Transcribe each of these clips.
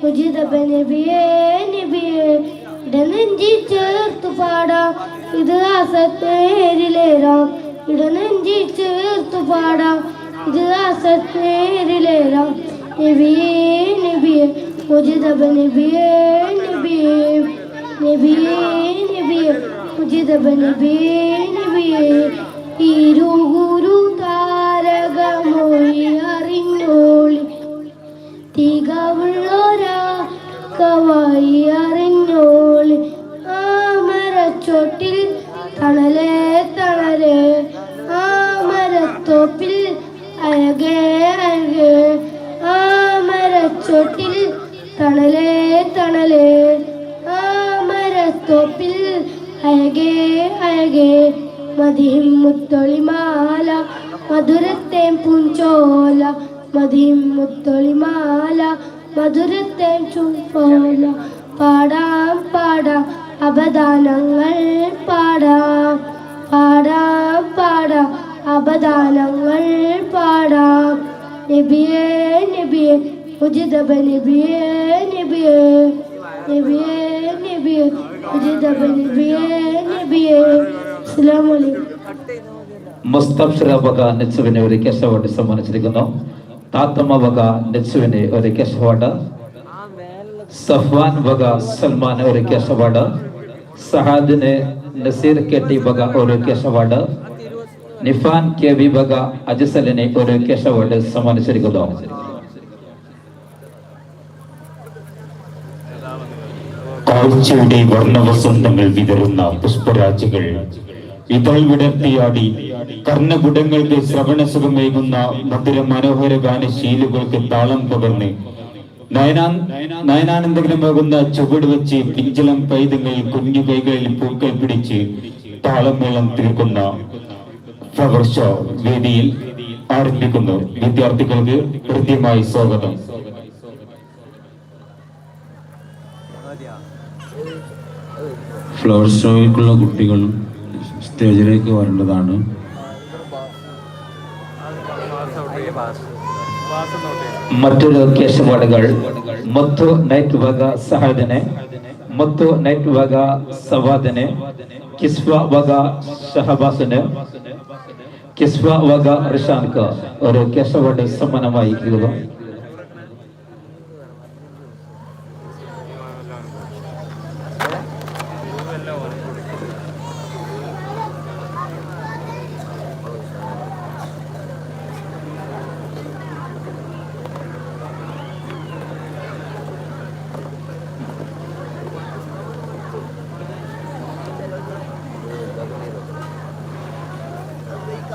Mojtaba നബിയേ നബിയേ ഇടനെഞ്ചി ചേർത്തു പാടാം ഇത് അസത്തേരിലേറാം ഇടനെഞ്ചി ചേർത്തു പാടാം ഇത് ആസത്തേരിലേറാം നബിയേ നബിയേ മുജിതബ നബിയേ നബിയേ നബിയേ നബിയേ മുജിതബ നബിയേ നബിയേ. ഇരുഗുരു താരകമൊഴി കവായി അറിഞ്ഞോളി. ആ മരച്ചോട്ടിൽ തണലേ തണലേ. ആ മരത്തോപ്പിൽ അഴകേ അഴകേ. ആ മരച്ചോട്ടിൽ തണലേ തണലേ. ആ മരത്തോപ്പിൽ അഴകേ അഴകേ. മതിയും മുത്തൊളിമാല മധുരത്തെ പൂഞ്ചോല. മതിയും മുത്തൊളിമാല മധുരത്തെ ചുംപോല പാടാം പാടാം. അപദാനങ്ങൾ പാടാം പാടാം പാടാം. അപദാനങ്ങൾ പാടാം. നബിയേ നബിയേ ഉചിതബ നബിയേ നബിയേ നബിയേ നബിയേ ഉചിതബ നബിയേ നബിയേ. അസ്സലാമു അലൈക്കും. മുസ്തഫ്ഷറ വക നെച്ചുവിനെ ഒരു കേശ സമ്മാനിച്ചിരിക്കുന്നു. താത്തമ്മ വക നെച്ചുവിനെ ഒരു കേശ അവാർഡ്. സഫ്വാൻ വക സൽമാൻ ഒരു അവാർഡ്. സഹാദിന് നസീർ കെ ടി വക ഒരു അവാർഡ്. നിഫാൻ കെ വി വക അജിസലിനെ ഒരു കേശ അവാർഡ് സമ്മാനിച്ചിരിക്കുന്നു. കാഴ്ചയുടെ വർണവസന്തങ്ങൾ വിതറുന്ന പുഷ്പരാജികൾ ഇതൾ വിടർത്തിയാടി കർണകുടങ്ങൾക്ക് ശ്രവണസുഖമേകുന്ന മധുര മനോഹര ഗാനശീലുകൾക്ക് താളം പകർന്ന്. നയനാ നയനാനന്ദകരമാകുന്ന ചുവട് വെച്ച് പിഞ്ചലം പൈതങ്ങൾ കുഞ്ഞു കൈകളിൽ പൂക്കൾ പിടിച്ച് താളമേളം തീർക്കുന്ന ഫ്ലവർ ഷോ വേദിയിൽ ആരംഭിക്കുന്നു. വിദ്യാർത്ഥികൾക്ക് കൃത്യമായി സ്വാഗതം. ഫ്ലവർ ഷോയ്ക്കുള്ള കുട്ടികൾ സ്റ്റേജിലേക്ക് വരേണ്ടതാണ്. മറ്റു കേശ മൊത്തു നൈറ്റ് വക സഹദനെ മൊത്തു നൈറ്റ് വക സവാദനെ കിസ്വ വക ഷഹബാസിന് കിസ്വ വക റിഷാൻക്ക് ഒരു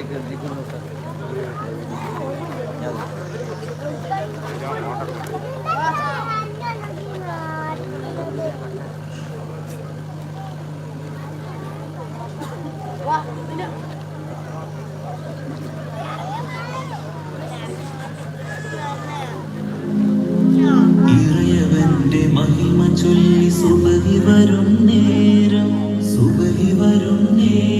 അവാർഡ് സമ്മാനമായി നൽകുന്നു ഇറയവന്റെ മഹിമ ചൊല്ലി സുബഹി വരും നേരം സുബഹി വരും നേരം.